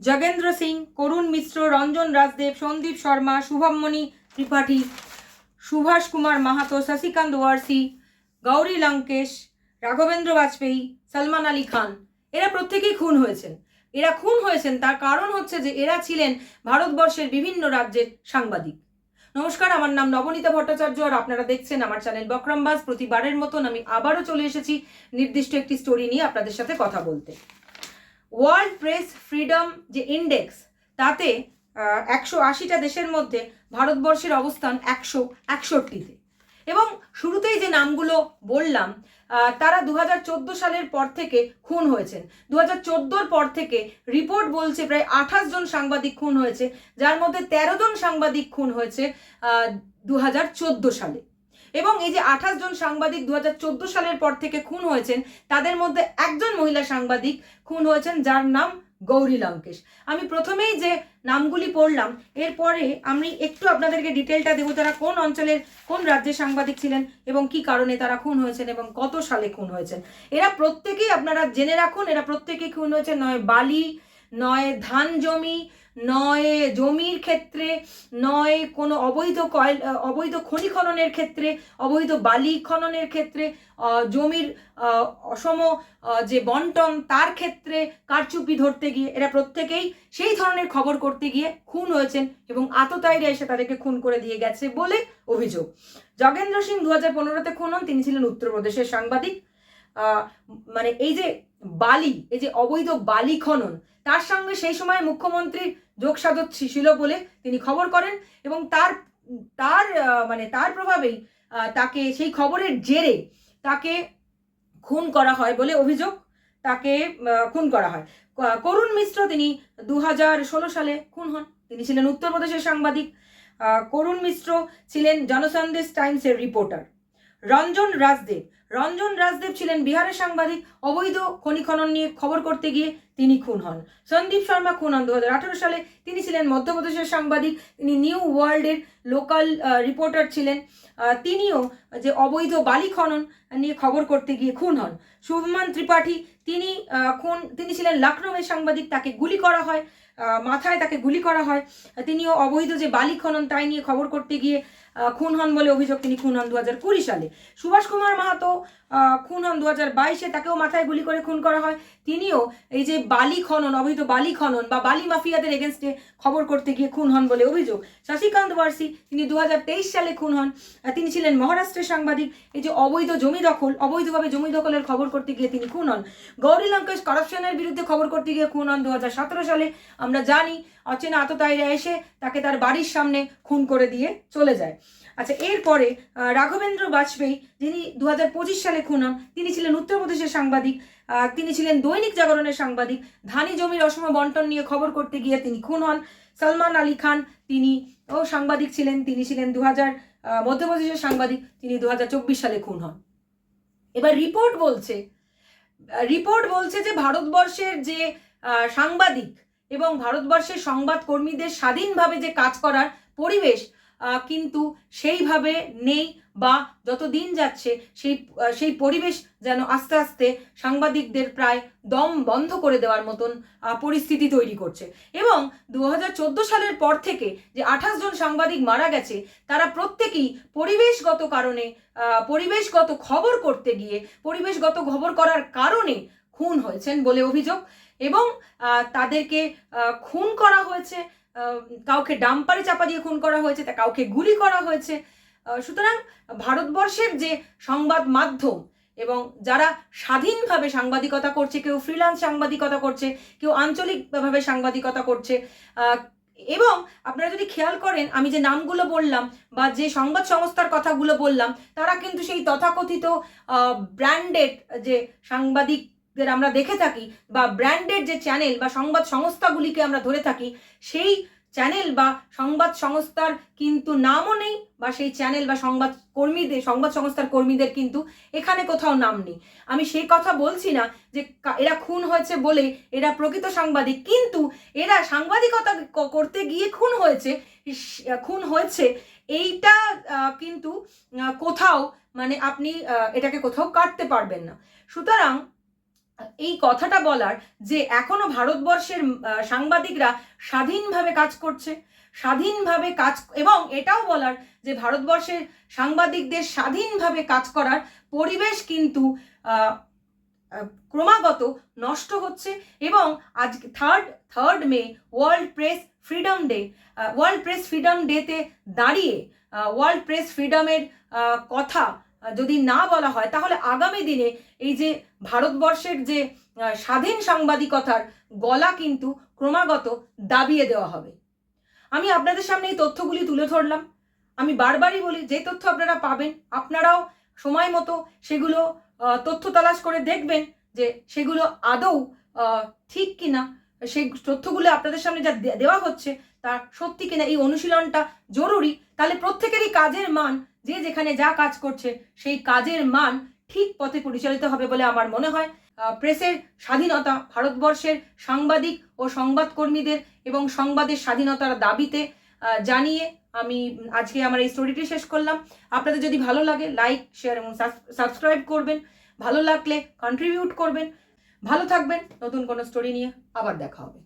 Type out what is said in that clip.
জগেন্দ্র সিং, করুণ মিশ্র, রঞ্জন রাজদেব, সন্দীপ শর্মা শুভমণি ত্রিপাঠী, সুভাষ কুমার মাহাতো, শশিকান্ত ওয়ারসি, গৌরী লঙ্কেশ, রাঘবেন্দ্র বাজপেয়ী, সলমান আলী খান। এরা প্রত্যেকেই খুন হয়েছেন। এরা খুন হয়েছেন তার কারণ হচ্ছে যে এরা ছিলেন ভারতবর্ষের বিভিন্ন রাজ্যের সাংবাদিক। নমস্কার, আমার নাম নবনীতা ভট্টাচার্য আর আপনারা দেখছেন আমার চ্যানেল বক্রমবাস। প্রতিবারের মতন আমি আবারও চলে এসেছি নির্দিষ্ট একটি স্টোরি নিয়ে আপনাদের সাথে কথা বলতে। ওয়ার্ল্ড প্রেস ফ্রিডম যে ইন্ডেক্স, তাতে একশো আশিটা দেশের মধ্যে ভারতবর্ষের অবস্থান একশো একষট্টিতে। এবং শুরুতেই যে নামগুলো বললাম তারা দু হাজার চোদ্দ সালের পর থেকে খুন হয়েছেন। দু হাজার পর থেকে রিপোর্ট বলছে প্রায় আঠাশ জন সাংবাদিক খুন হয়েছে, যার মধ্যে ১৩ জন সাংবাদিক খুন হয়েছে দু হাজার চোদ্দ সালে। এবং এই যে আঠাশ জন সাংবাদিক দু হাজার চোদ্দ সালের পর থেকে খুন হয়েছেন, তাদের মধ্যে একজন মহিলা সাংবাদিক খুন হয়েছেন, যার নাম গৌরী লঙ্কেশ। আমি প্রথমেই যে নামগুলি পড়লাম, এরপরে আমি একটু আপনাদেরকে ডিটেলটা দেবো, তারা কোন অঞ্চলের, কোন রাজ্যের সাংবাদিক ছিলেন এবং কি কারণে তারা খুন হয়েছেন এবং কত সালে খুন হয়েছেন। এরা প্রত্যেকেই আপনারা জেনে রাখুন, এরা প্রত্যেকেই খুন হয়েছে নয় বালি নয় ধান জমি, নয় জমির ক্ষেত্রে, নয় কোনো অবৈধ কয়েল অবৈধ খনি খননের ক্ষেত্রে, অবৈধ বালি খননের ক্ষেত্রে জমির অসম যে বন্টন তার ক্ষেত্রে কারচুপি ধরতে গিয়ে, এরা প্রত্যেকেই সেই ধরনের খবর করতে গিয়ে খুন হয়েছেন এবং আততায়ীরা এসে তাদেরকে খুন করে দিয়ে গেছে বলে অভিযোগ। জগেন্দ্র সিং দু হাজার পনেরোতে খুন হন, তিনি ছিলেন উত্তরপ্রদেশের সাংবাদিক। মানে এই যে বালি, এই যে অবৈধ বালি খনন, তার সঙ্গে সেই সময় মুখ্যমন্ত্রীর যোগসাধক ছিল বলে তিনি খবর করেন এবং তার তার মানে তার প্রভাবেই তাকে সেই খবরের জেরে তাকে খুন করা হয় বলে অভিযোগ তাকে খুন করা হয়। করুণ মিশ্র তিনি দু হাজার ষোলো সালে খুন হন। তিনি ছিলেন উত্তরপ্রদেশের সাংবাদিক। করুণ মিশ্র ছিলেন জনসন্দেশ টাইমসের রিপোর্টার। রঞ্জন রাজদেব। রঞ্জন রাজদেব ছিলেন বিহারের সাংবাদিক। অবৈধ খনি খনন নিয়ে খবর করতে গিয়ে তিনি খুন হন। সন্দীপ শর্মা খুন হন দু হাজার আঠারো সালে। তিনি ছিলেন মধ্যপ্রদেশের সাংবাদিক। তিনি নিউ ওয়ার্ল্ডের লোকাল রিপোর্টার ছিলেন। তিনিও যে অবৈধ বালি খনন নিয়ে খবর করতে গিয়ে খুন হন। শুভমান ত্রিপাঠী, তিনি খুন, তিনি ছিলেন লখনৌয়ের সাংবাদিক। তাকে গুলি করা হয় মাথায় তাকে গুলি করা হয়। তিনিও অবৈধ যে বালি খনন তাই নিয়ে খবর করতে গিয়ে খুন হন বলে অভিযোগ তিনি খুন হন দু কুড়ি সালে। সুভাষ কুমার মাহাতো খুন হন দু হাজার বাইশে তাকেও মাথায় গুলি করে খুন করা হয়। তিনিও এই যে বালি খনন অবৈধ বালি খনন বা বালি মাফিয়াদের এগেনস্টে খবর করতে গিয়ে খুন হন বলে অভিযোগ। শশীকান্ত ওয়ার্সি তিনি দু হাজার তেইশ সালে খুন হন তিনি ছিলেন মহারাষ্ট্রের সাংবাদিক। এই যে অবৈধ জমি দখল, অবৈধভাবে জমি দখলের খবর করতে গিয়ে তিনি খুন হন গৌরী লঙ্কেশ করাপশনের বিরুদ্ধে খবর করতে গিয়ে খুন হন দু হাজার সতেরো সালে। আমরা জানি অচেনা আততায়ীরা এসে তাকে তার বাড়ির সামনে খুন করে দিয়ে চলে যায়। আচ্ছা এরপরে রাঘবেন্দ্র বাজপেয়ী, যিনি দু হাজার পঁচিশ সালে খুন হন তিনি ছিলেন উত্তরপ্রদেশের সাংবাদিক তিনি ছিলেন দৈনিক জাগরণের সাংবাদিক। ধানি জমির অসম বন্টন নিয়ে খবর করতে গিয়ে তিনি খুন হন। সলমান আলী খান, তিনি ও সাংবাদিক ছিলেন, তিনি ছিলেন দু হাজার মধ্যপ্রদেশের সাংবাদিক, তিনি দু হাজার চব্বিশ সালে খুন হন। এবার রিপোর্ট বলছে রিপোর্ট বলছে যে ভারতবর্ষের যে সাংবাদিক এবং ভারতবর্ষের সংবাদকর্মীদের স্বাধীনভাবে যে কাজ করার পরিবেশ কিন্তু সেইভাবে নেই বা যত দিন যাচ্ছে সেই সেই পরিবেশ যেন আস্তে আস্তে সাংবাদিকদের প্রায় দম বন্ধ করে দেওয়ার মতন পরিস্থিতি তৈরি করছে। এবং দু হাজার চোদ্দ সালের পর থেকে যে আঠাশ জন সাংবাদিক মারা গেছে, তারা প্রত্যেকেই পরিবেশগত কারণে পরিবেশগত খবর করতে গিয়ে, পরিবেশগত খবর করার কারণে খুন হয়েছেন বলে অভিযোগ এবং তাদেরকে খুন করা হয়েছে। কাউকে ডাম্পারে চাপা দিয়ে খুন করা হয়েছে, তা কাউকে গুলি করা হয়েছে। সুতরাং ভারতবর্ষের যে সংবাদ মাধ্যম এবং যারা স্বাধীনভাবে সাংবাদিকতা করছে, কেউ ফ্রিল্যান্স সাংবাদিকতা করছে, কেউ আঞ্চলিকভাবে সাংবাদিকতা করছে এবং আপনারা যদি খেয়াল করেন, আমি যে নামগুলো বললাম বা যে সংবাদ সংস্থার কথাগুলো বললাম, তারা কিন্তু সেই তথাকথিত ব্র্যান্ডেড যে আমরা দেখে থাকি বা ব্র্যান্ডেড যে চ্যানেল বা সংবাদ সংস্থাগুলিকে আমরা ধরে থাকি, সেই চ্যানেল বা সংবাদ সংস্থার কিন্তু নামও নেই বা সেই চ্যানেল বা সংবাদ কর্মীদের, সংবাদ সংস্থার কর্মীদের কিন্তু এখানে কোথাও নাম নেই। আমি সেই কথা বলছি না যে এরা খুন হয়েছে বলে এরা প্রকৃত সাংবাদিক, কিন্তু এরা সাংবাদিকতা করতে গিয়ে খুন হয়েছে খুন হয়েছে, এইটা কিন্তু কোথাও মানে আপনি এটাকে কোথাও কাটতে পারবেন না। সুতরাং এই কথাটা বলার যে এখনও ভারতবর্ষের সাংবাদিকরা স্বাধীনভাবে কাজ করছে, স্বাধীনভাবে কাজ, এবং এটাও বলার যে ভারতবর্ষের সাংবাদিকদের স্বাধীনভাবে কাজ করার পরিবেশ কিন্তু ক্রমাগত নষ্ট হচ্ছে এবং আজ third third May world press freedom day world press freedom ডেতে দাঁড়িয়ে ওয়ার্ল্ড প্রেস ফ্রিডমের কথা যদি না বলা হয়, তাহলে আগামী দিনে এই যে ভারতবর্ষের যে স্বাধীন সাংবাদিকতার গলা কিন্তু ক্রমাগত দাবিয়ে দেওয়া হবে। আমি আপনাদের সামনে এই তথ্যগুলি তুলে ধরলাম। আমি বারবারই বলি, যে তথ্য আপনারা পাবেন, আপনারাও সময় মতো সেগুলো তথ্য তালাশ করে দেখবেন যে সেগুলো আদৌ ঠিক কিনা। সেই তথ্যগুলো আপনাদের সামনে যা দেওয়া হচ্ছে, তা সত্যি কিনা, এই অনুশীলনটা জরুরি। তাহলে প্রত্যেকেরই কাজের মান যে যেখানে যা কাজ করছে, সেই কাজের মান ঠিক পথে পরিচালিত হবে বলে আমার মনে হয়। প্রেসের স্বাধীনতা ভারতবর্ষের সাংবাদিক ও সংবাদকর্মীদের এবং সংবাদের স্বাধীনতার দাবিতে জানিয়ে আমি আজকে আমার এই স্টোরিটি শেষ করলাম। আপনাদের যদি ভালো লাগে লাইক শেয়ার এবং সাবস্ক্রাইব করবেন। ভালো লাগলে কন্ট্রিবিউট করবেন। ভালো থাকবেন। নতুন কোনো স্টোরি নিয়ে আবার দেখা হবে।